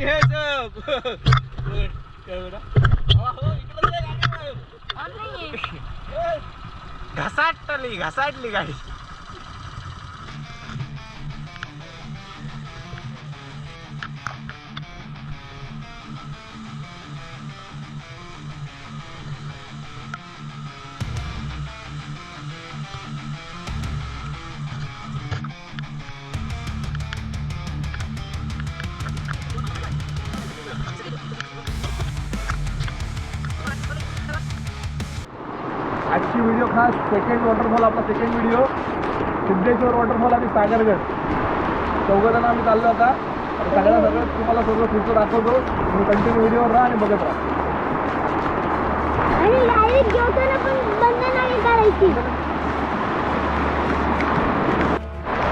गाडी है सब काय घसाटली घसाटली गाडी. आजची व्हिडिओ खास सेकंड वॉटरफॉल आपला सेकंड व्हिडिओ सिद्धेश्वर वॉटरफॉल आणि सागरगड. चौघजण आम्ही चाललो आता. सगळ्या सगळं तुम्हाला सगळं पुढचं दाखवतो. तुम्ही कंटिन्यू व्हिडिओवर राहा आणि बघत राहा.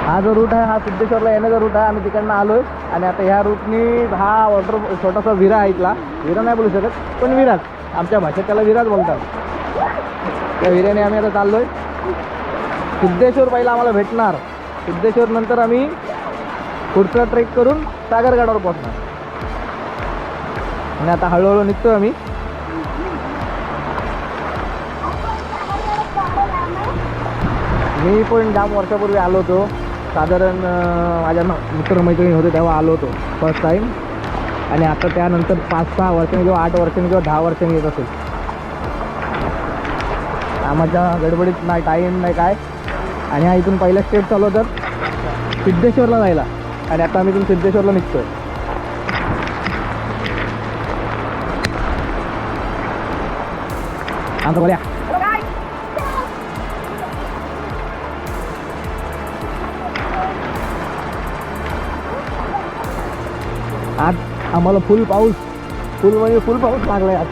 हा जो रूट आहे हा सिद्धेश्वरला येण्याचा रूट आहे. आम्ही तिकडनं आलोय. आणि आता ह्या रूटनी हा वॉटर छोटासा विरा आहे इथला. विरा नाही बोलू शकत पण विराच आमच्या भाषेत त्याला विराच बोलतात. त्या विऱ्याने आम्ही आता चाललो आहे सिद्धेश्वर पहिला आम्हाला भेटणार. सिद्धेश्वर नंतर आम्ही पुढचा ट्रेक करून सागरगडावर पोहोचणार. आणि आता हळूहळू निघतोय आम्ही. मी पण जाम वर्षापूर्वी आलो होतो. साधारण माझ्या मित्रमैत्रिणी होते तेव्हा आलो होतो फर्स्ट टाईम आणि आता त्यानंतर पाच सहा वर्षांनी किंवा आठ वर्षांनी किंवा दहा वर्षांनी येत असेल. कामाच्या गडबडीत नाही टाईम नाही काय. आणि हा इथून पहिला स्टेप चालू तर सिद्धेश्वरला जायला. आणि आता आम्ही इथून सिद्धेश्वरला निघतोय. आता बोल्या. आज आम्हाला फुल पाऊस. फुल म्हणजे फुल पाऊस लागलाय आज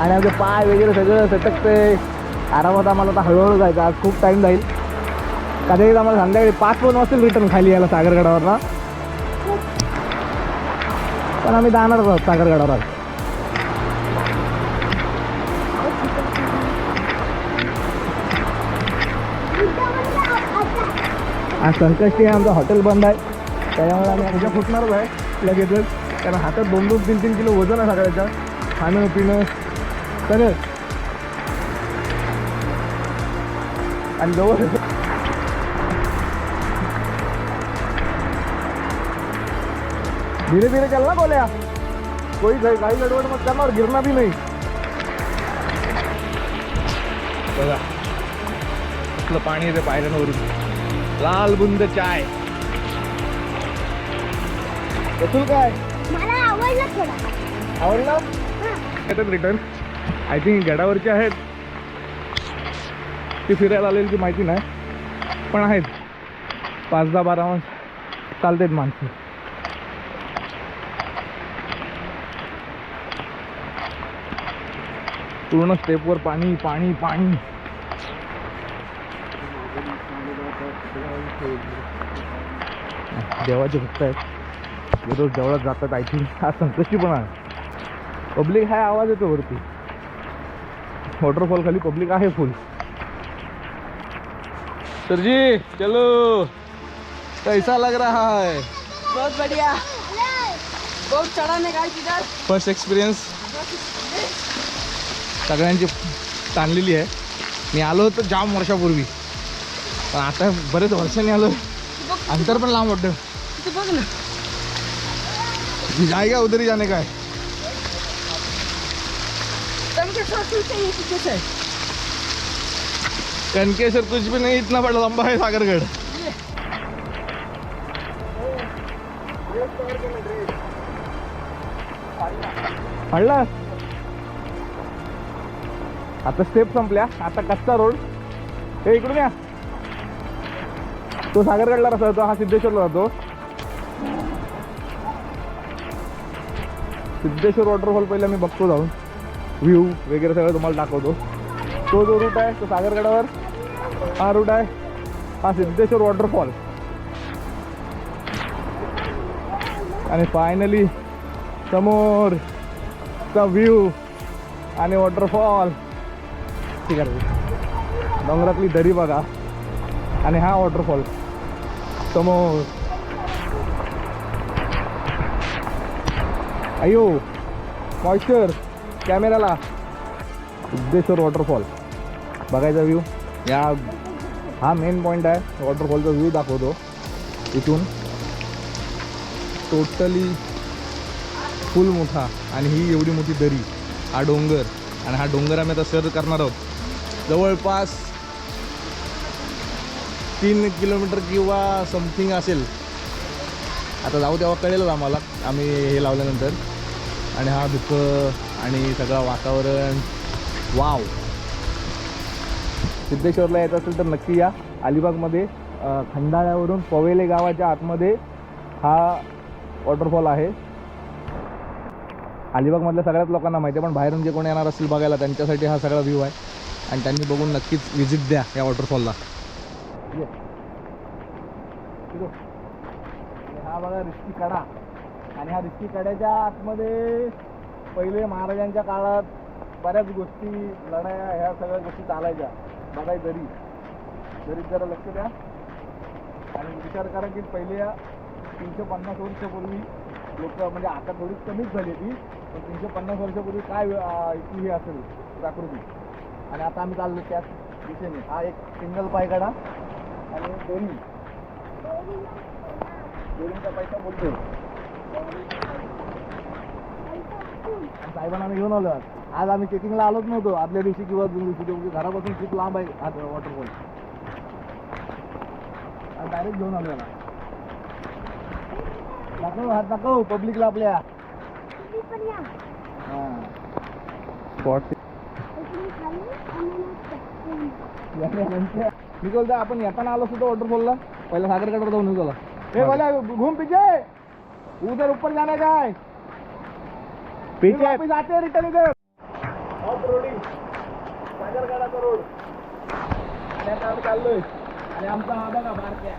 आणि आमचे पाय वगैरे सगळं सटकते आरामात आम्हाला आता हळूहळू जायचं आज खूप टाईम जाईल. कधी आम्हाला संध्याकाळी पाच पण वाजतील रिटर्न खाली यायला सागरगडावरला पण आम्ही जाणारच आहोत सागरगडावर आज आज संकष्टी आहे आमचं हॉटेल बंद आहे. त्याच्यामुळे आम्ही उद्या फुटणारच आहे लगेचच. कारण हातात दोन दोन तीन तीन किलो वजन आहे सगळ्याच्या खाणं पिणं तर आणि जवळ धीरे धीरे चल ना बोल्या. कोई घाई गडबड मत करना और गिरना भी नाही. बघा. कसलं पाणी येते पायऱ्यांवरून. लाल बुंद चाय. रसूल काय? मला आवडलं थोडं. आवडला? येतात रिटर्न आय थिंक गडावरचे आहेत. ती फिरायला आलेली ती माहिती नाही. पण आहेत. पाच दहा बारा वाज चालतात माणसं. पूर्ण स्टेपवर पाणी पाणी पाणी. देवाचे भक्त आहेत. दररोज देवळात जातात आय थिंक हा संकष्टी पण आहे. पब्लिक हा आवाज येतो वरती. वॉटरफॉल खाली पब्लिक आहे फुल सर जी चलो। कैसा लग रहा है? बहुत बढ़िया। बहुत चढ़ाने का इधर। फर्स्ट एक्सपिरियन्स सगळ्यांची ताणलेली आहे. मी आलो होतो जाम वर्षापूर्वी. पण आता बरेच वर्षांनी आलो. अंतर पण लांब वाटतं. ही जाने का है तमके सोचू कनकेश्वर कुछ भी नहीं इतना बड़ा लंबा है सागरगढ़ पडला? आता स्टेप संपल्या. आता कच्चा रोड हे इकडून या. तो सागरगडला रस्ता जातो हा सिद्धेश्वरला जातो. सिद्धेश्वर वॉटरफॉल पहिला मी बघतो जाऊन. व्ह्यू वगैरे सगळं तुम्हाला दाखवतो. तो जो रूट आहे तो सागरगडावर. हा रूट आहे हा सिद्धेश्वर वॉटरफॉल आणि फायनली समोर चा व्ह्यू आणि वॉटरफॉल ठीक आहे. डोंगरातली दरी बघा. आणि हा वॉटरफॉल समोर. अयो मॉइश्चर कॅमेराला सिद्धेश्वर वॉटरफॉल बघायचा व्ह्यू या हा मेन पॉईंट आहे. वॉटरफॉलचा व्ह्यू दाखवतो. इथून टोटली फुल मोठा आणि ही एवढी मोठी दरी हा डोंगर आणि हा डोंगर आम्ही आता सर करणार आहोत. जवळपास तीन किलोमीटर किंवा समथिंग असेल. आता जाऊ तेव्हा कळेलच आम्हाला. आम्ही हे लावल्यानंतर. आणि हा दुःख आणि सगळं वातावरण. वाव सिद्धेश्वरला येत असेल तर नक्की या. अलिबागमध्ये खंडाळ्यावरून पवेले गावाच्या आतमध्ये हा वॉटरफॉल आहे. अलिबागमधल्या सगळ्याच लोकांना माहिती आहे पण बाहेरून जे कोणी येणार असतील बघायला त्यांच्यासाठी हा सगळा व्ह्यू आहे. आणि त्यांनी बघून नक्कीच व्हिजिट द्या या वॉटरफॉलला हा बघा रिस्की कडा. आणि ह्या रिस्की कड्याच्या आतमध्ये पहिले महाराजांच्या काळात बऱ्याच गोष्टी लढाया ह्या सगळ्या गोष्टी चालायच्या. बघाय दरी दरीत जरा लक्ष द्या. आणि विचार करा की पहिले या तीनशे पन्नास वर्षापूर्वी लोक म्हणजे आता थोडी कमीच झाली ती पण तीनशे पन्नास वर्षापूर्वी काय इथली हे असेल प्राकृतिक आणि आता आम्ही चाललो त्याच दिशेने. हा एक सिंगल पायगडा आणि दोन्ही. दोन्हीचा पैसा बोलतोय. साहेबांना आम्ही घेऊन आलो आज. आज आम्ही चेकिंगला आलोच नव्हतो. आदल्या दिवशी किंवा दोन दिवशी तेवढी घरापासून खूप लांब आहे हा वॉटरफॉल आज डायरेक्ट घेऊन आलो याला दाखव हात दाखव पब्लिकला आपल्या. मी बोलतो आपण येताना आलो सुद्धा वॉटरफॉलला पहिला सागरकडे जाऊन चला ए बोला घूम पीछे उधर ऊपर जाने का है पीछे वापस आते हैं रिटर्न इधर ऑफ रोडिंग सागरगडाचा रोड आणि आता आम्ही चाललोय. आणि आमचा हा बघा बारक्या.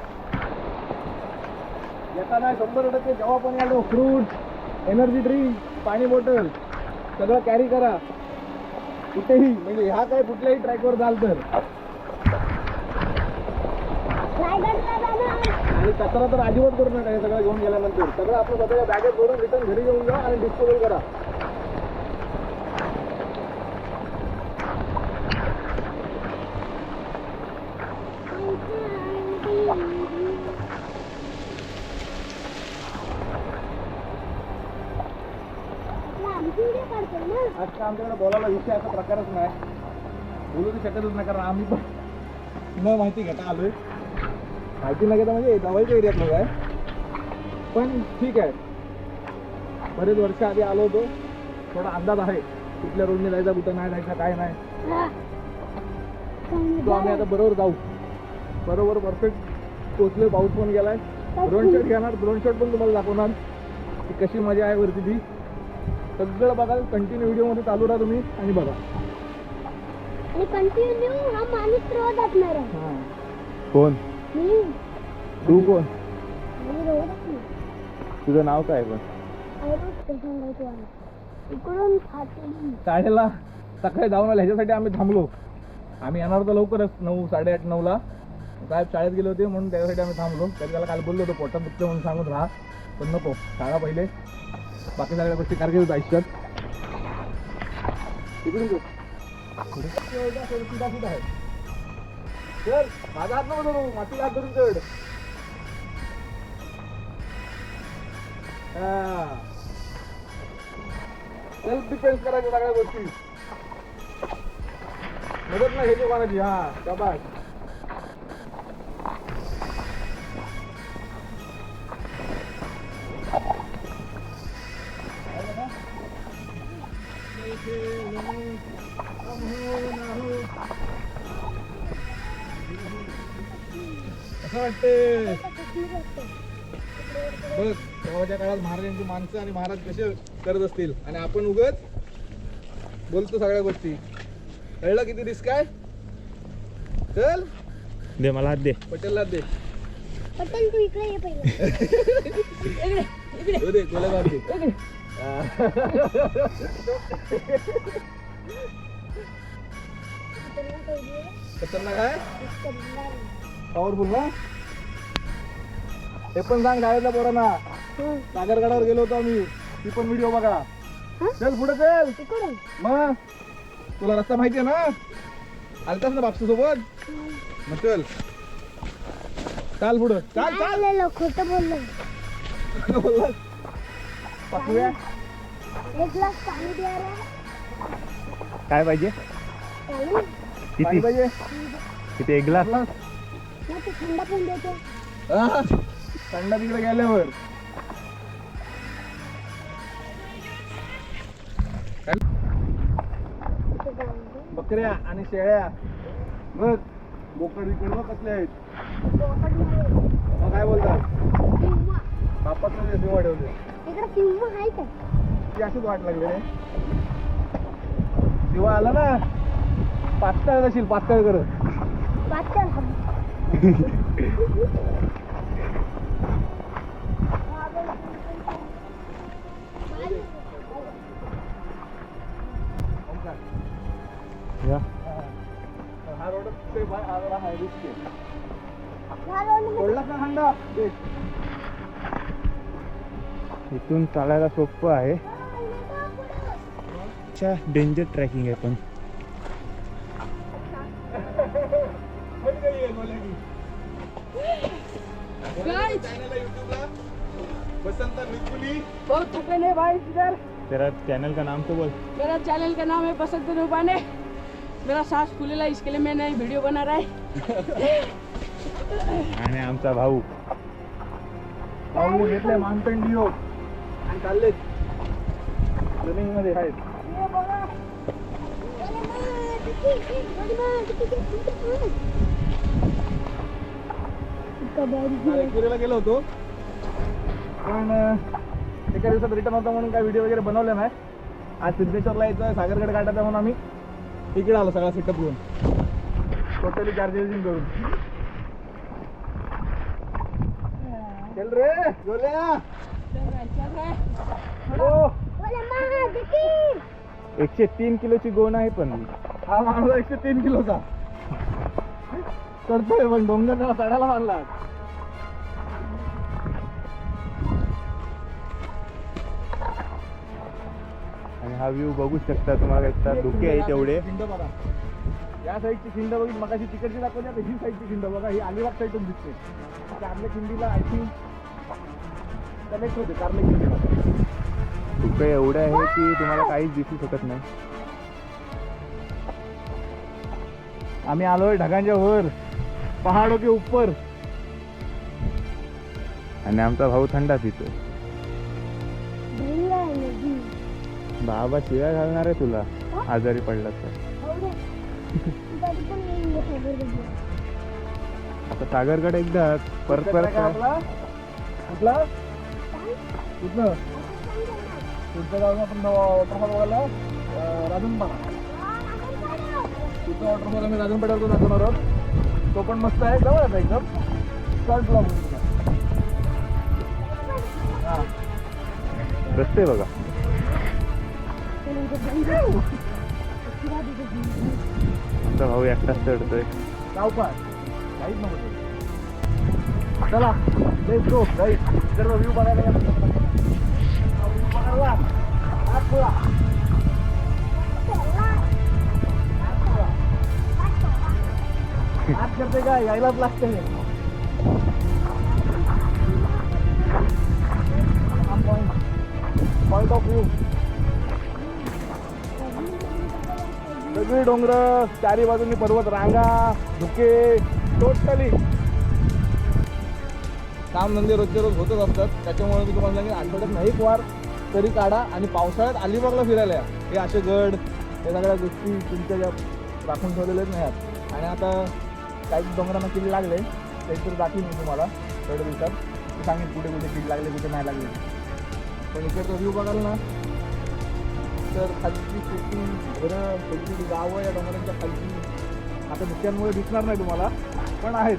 येताना शंभर टक्के जेव्हा पण यालो फ्रूट एनर्जी ड्रिंक पाणी बॉटल सगळं कॅरी करा. कुठेही म्हणजे ह्या काय कुठल्याही ट्रॅकवर जाल तर. आणि कचरा तर अजिबात करू नका हे सगळं घेऊन गेल्यानंतर. सगळं आपलं स्वतःच्या बॅगेत भरून रिटर्न घरी घेऊन जा आणि डिस्पोजल करा आपला आमची उद्या काढतो आमच्याकडे बोलायला विषय असा प्रकारच नाही. बोलू तर शकतच नाही कारण आम्ही पण न माहिती घेता आलोय. माहिती न घेता म्हणजे दवाईच्या एरियातलं आहे. पण ठीक आहे. बरेच वर्ष आधी आलो होतो. थोडा अंदाज आहे. कुठल्या रोडने जायचा कुठं नाही जायचा काय नाही. तो आम्ही आता बरोबर जाऊ. बरोबर परफेक्ट पोचलोय पाऊस पण गेलाय. ड्रोन शॉट घेणार. ड्रोन शॉट पण तुम्हाला दाखवणार. की कशी मजा आहे वरती ती. सगळं बघाल कंटिन्यू व्हिडिओमध्ये चालू राहा तुम्ही आणि बघा. आणि कंटिन्यू हा माणूस रोज असणार आहे. कोण? मी. तू कोण? मी रोज असणार. तुझं नाव काय पण आहे रोज ते सांगायचं आहे. इकडून फाटली शाळेला सकाळी जाऊन आलं ह्याच्यासाठी आम्ही थांबलो. आम्ही येणार होतो लवकरच नऊ साडेआठ नऊला. साहेब शाळेत गेले होते म्हणून त्याच्यासाठी आम्ही थांबलो. तरी त्याला काल बोललो होतो पोटात दुखतं म्हणून सांगून राहा. पण नको शाळा पहिले. बाकी सगळ्या गोष्टी कारकीर्द आयुष्यात. इकडून घेऊ. माझा हात नको धरू माती हात धरून चढ. सेल्फ डिफेन्स करायच्या सगळ्या गोष्टी. मदत नाही हे कोणाची हा शाबास. असं वाटते बघ तेव्हाच्या काळात महाराजांची माणसं आणि महाराज कसे करत असतील? आणि आपण उगच बोलतो सगळ्या गोष्टी. कळलं किती रिस्क आहे? चल. दे मला हात दे. पटेलला दे. पटेल तू इकडे ये पहिले. हो दे गोलाबार दे. खतरनाक आहे. पॉवरफुल ना? हे पण सांग शाळेतल्या पोरांना. सागरगडावर गेलो होतो आम्ही. ती पण व्हिडिओ बघा. चल पुढे चल. मग? तुला रस्ता माहिती आहे ना? आलतास ना बापसू सोबत मग चल. चाल पुढं. चाल चाल. खोटं बोललो काय बोललास? पाचव्या एक ग्लास पाणी द्या रे. काय पाहिजे? किती? पाहिजे. किती एक ग्लास? थंड पण देते हा, थंड तिकडे गेल्यावर. बकऱ्या आणि शेळ्या. बघ बोकड बिकड बघ कसले आहेत. मग काय बोलतात? ते सिंह ठेवले इकडे सिंह आहे का ती अशीच वाट लागली रे. शिवा आला ना? पातळ नशील पातळ करत पातळ. हवा. या. हा रोड रिस्क. इथून चालायला सोपं आहे. अच्छा डेंजर ट्रॅकिंग आहे पण. थकन है भाई इधर। तेरा चॅनल का नाम तो बोल। मेरा चैनल का नाम है बसंत रूपाने। मेरा सांस फूलेला इसके लिए मैं नई वीडियो बना रहा है। आणि आमचा भाऊ। पाहुणे घेतले माउंटेन डिओ आणि रनिंगमध्ये आहेत गेलो होतो पण एका दिवसात रिटर्न होता म्हणून काय व्हिडिओ वगैरे बनवले नाही. आज सिद्धेश्वरला यायचं सागरगड काढायचं म्हणून आम्ही इकडे आलो सगळा सेटअप घेऊन. टोटली चार्जेसिंग करून. चल रे गोल्या. हो. एकशे तीन किलोची गोण आहे पण. हा माणूस एकशे तीन किलोचा. चढतोय पण डोंगर चढायला मारला आणि हा व्ह्यू बघू शकता तुम्हाला एकदा धुके आहे तेवढे. या साईडची खिंड बघित मग तिकडची दाखवली आता ही साईडची खिंड बघा ही अलिबाग साईडून दिसते. कारले खिंडीला आय थिंक कनेक्ट होते कारले खिंडीला धुके एवढे आहे की तुम्हाला काहीच दिसू शकत नाही. आम्ही आलोय ढगांच्या वर पहाडो के ऊपर आणि आमचा भाऊ थंडा पितोय बाबा शिव्या घालणार आहे तुला. आजारी पडला तर. हो. आता सागरकडे एकदा परत परत काय आपला? कुठला? काय? कुठलं? पुढच्या गावाला आपण वॉटरफॉल बघायला? अं, राजनपाडा. आपण काढू. पुढचा वॉटरफॉल आम्ही राजनपाड्यावर दाखवणार आहोत. तो पण मस्त आहे. जवळ आहे एकदम. शॉर्ट हा रस्ते बघा. आमचा भाऊ एकटाच चढतोय सावकाश काहीच नको चला लेट्स गो गाईड सर्व व्ह्यू बघायला गेला बघायला हात पुरा करते का यायलाच लागते पॉईंट ऑफ व्ह्यू सगळी डोंगर चारी बाजूनी पर्वत रांगा धुके टोटली काम धंदे रोजचे रोज होतच असतात. त्याच्यामुळे मी तुम्हाला सांगेन आठवड्यात नाही एक वार तरी काढा आणि पावसाळ्यात अलिबागला फिरायला या. हे असे गड हे सगळ्या गोष्टी तुमच्या ज्या राखून ठेवलेल्याच नाही आहेत आणि आता काही डोंगरांना किल्ले लागले ते तर दाखवीन मी तुम्हाला थोड्या दिवसात. सांगेन कुठे कुठे किल्ले लागले कुठे नाही लागले. पण इकडचा व्ह्यू बघाल ना तर खालची शूटिंग घरं छोटी छोटी गावं या डोंगरांच्या खालची. आता धुक्यांमुळे दिसणार नाही तुम्हाला पण आहेत.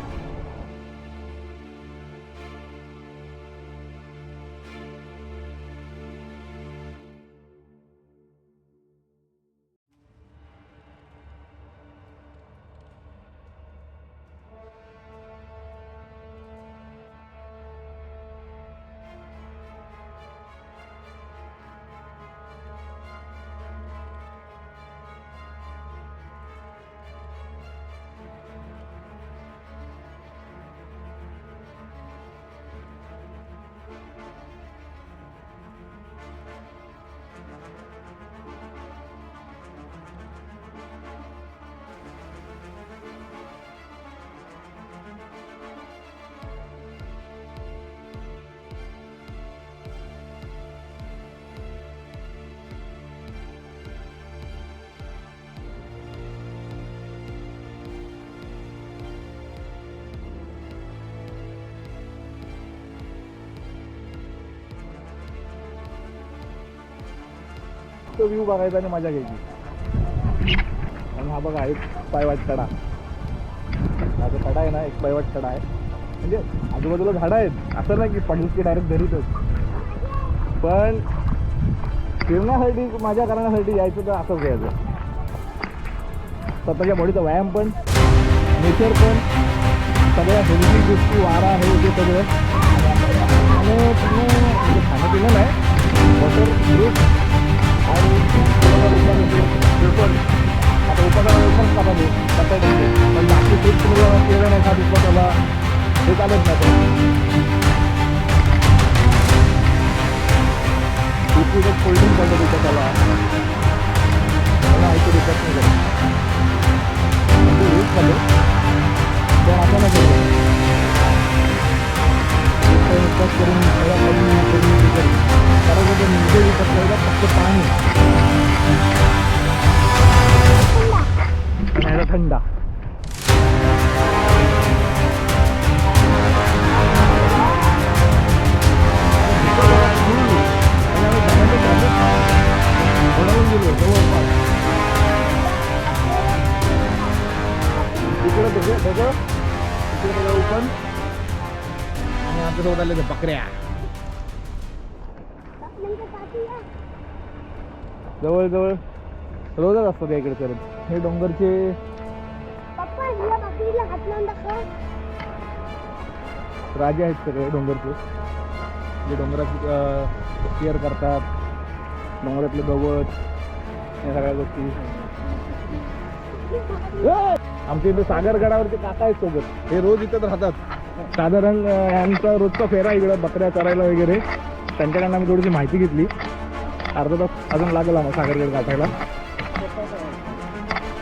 तो व्ह्यू बघायचा आणि मजा घ्यायची. आणि हा बघा एक पायवाट कडा हा जो कडा आहे ना एक पायवाट कडा आहे. म्हणजे आजूबाजूला झाडं आहेत. असं नाही की पडली की डायरेक्ट घरीतच पण फिरण्यासाठी मजा करण्यासाठी यायचं तर असंच घ्यायचं. स्वतःच्या बॉडीचा व्यायाम पण नेचर पण सगळ्या हेल्दी गोष्टी वारा हे ते सगळं. आणि तुम्ही खाणं पिणं नाही वॉटर फ्रूट आणि ते पण आता उपकारावर पण खाताले करता येते पण बाकी फ्रूट तुम्ही जर केलं नाही खात उपकाराला हे चालत नाही दूध एक कोल्ड्रिंक पडलं उपकाराला मला ऐकू देतात नाही करत. म्हणजे हेच खाल्लं पण आता नाही केलं विकास करून सगळ्या करून करून ते करून कारण जर निजे विकत करायला फक्त पाणी जवळजवळ रोजच असतात या इकडे करत हे डोंगरचे राजे आहेत सगळे डोंगरचे. जे डोंगराची केअर करतात. डोंगरातले गवत या सगळ्या गोष्टी! आमच्या इथे सागरगडावरती काका आहेत सोबत. हे रोज इथंच राहतात. साधारण यांचा रोजचा फेरा इकडं बकऱ्या चरायला वगैरे. त्यांच्याकडनं आम्ही थोडीशी माहिती घेतली. अर्धा तास अजून लागला मग सागरगड गाठायला.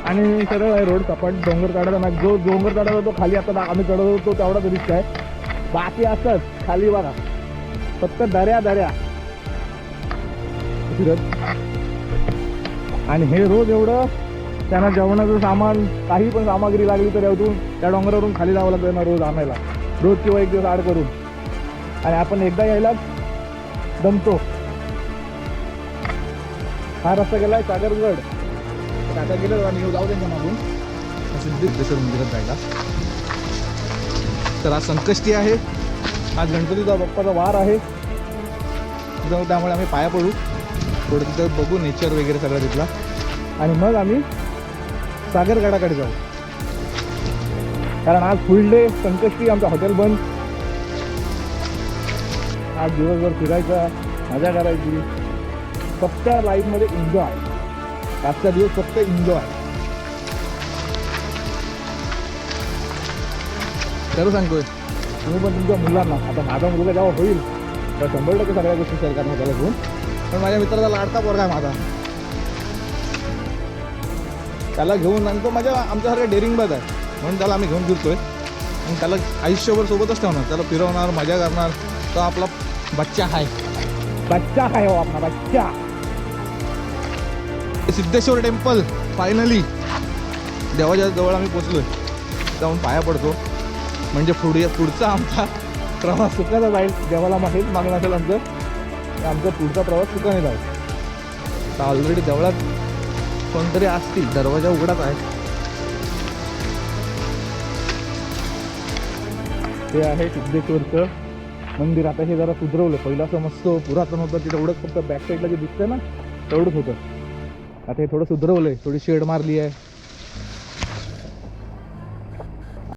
आणि सरळ आहे रोड सपाट डोंगर चढायला नाही. जो डोंगर चढायला तो खाली आता आम्ही चढत होतो तेवढा रिस्क आहे. बाकी असंच खाली बघा. फक्त दऱ्या दऱ्या. फिरत. आणि हे रोज एवढं त्यांना जेवणाचं सामान काही पण सामग्री लागली तर यातून त्या डोंगरावरून खाली जावं लागतं त्यांना रोज आणायला. रोज किंवा एक दिवस आड करून. आणि आपण एकदा यायला दमतो. हा रस्ता गेलाय सागरगड काका गेलं आणि जाऊ त्यांच्या मागून. सिद्धेश्वर मंदिरात जायला. तर आज संकष्टी आहे. आज गणपतीचा बाप्पाचा वार आहे. जाऊ त्यामुळे आम्ही पाया पडू. थोडं तिथं बघू नेचर वगैरे सगळं तिथला. आणि मग आम्ही सागरगडाकडे जाऊ. कारण आज फुल डे संकष्टी आमचं हॉटेल बंद. आज दिवसभर फिरायचा मजा करायची. फक्त लाईफमध्ये एन्जॉय आजचा दिवस फक्त एन्जॉय खरं सांगतोय. तुम्ही पण तुमच्या मुलांना आता माझा मुलगा जेव्हा होईल तर शंभर टक्के सगळ्या गोष्टी शेअर करणार त्याला घेऊन. पण माझ्या मित्राचा लाडका पोरगा आहे माझा. त्याला घेऊन आणि तो माझ्या आमच्यासारखा डेअरिंगबाज आहे. म्हणून त्याला आम्ही घेऊन फिरतोय. आणि त्याला आयुष्यभर सोबतच ठेवणार. त्याला फिरवणार मजा करणार. तो आपला बच्चा आहे. बच्चा है हो अपना बच्चा? सिद्धेश्वर टेम्पल फायनली देवाच्या जवळ आम्ही पोचलोय. जाऊन पाया पडतो. म्हणजे पुढे पुढचा आमचा प्रवास सुखाचा जाईल. देवाला माहीत मागणं असेल आमचं. आमचा पुढचा प्रवास सुखाने जाईल. आता ऑलरेडी जवळात कोणतरी असतील दरवाजा उघडाच आहे ते आहे सिद्धेश्वरचं. मंदिर आता हे जरा सुधरवलं. पहिलं असं मस्त पुरातन होतं तिथं एवढंच फक्त बॅक साईडला जे दिसतंय ना तेवढंच होतं. आता हे थोडं सुधरवलंय थोडी शेड मारली आहे.